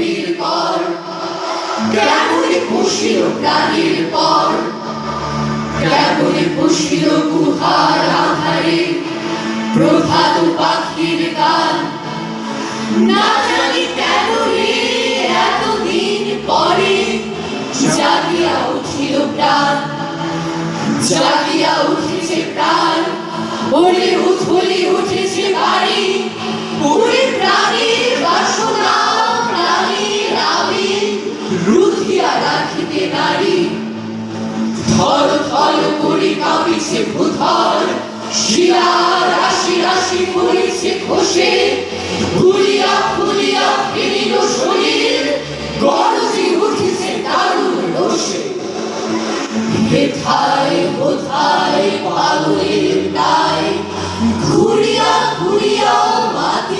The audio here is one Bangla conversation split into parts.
নবীর কর কেমনে পুষিল প্রাণীর পর। কেমনে পুষিল গুহার আধারে প্রভাত পাখির গান। না জানি কেন এতদিন পরে জাগিয়া উঠিল প্রাণ। জাগিয়া উঠেছে প্রাণ। ওরে উথলি রুধিয়া রাখিতে নারী। থর থর করি কাঁপিছে ভূধর। শিরা রাশি রাশি পড়েছে খসে। ফুলিয়া ফুলিয়া ফিরিল শরীর। গরজি উঠেছে দারুণ রোষে হেথায় কোথায় পাগলের দায়। ঘুরিয়া ঘুরিয়া মাতিয়া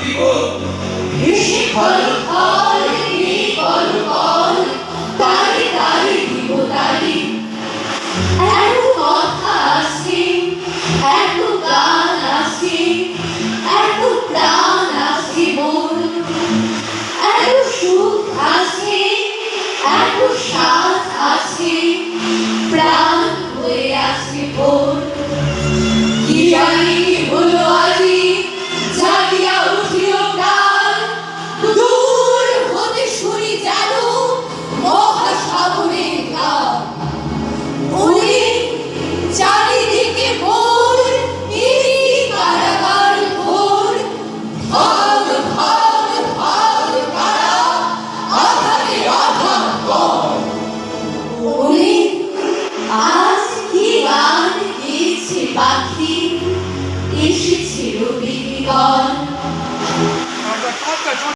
বুধরে লুটিব ফল aqui e se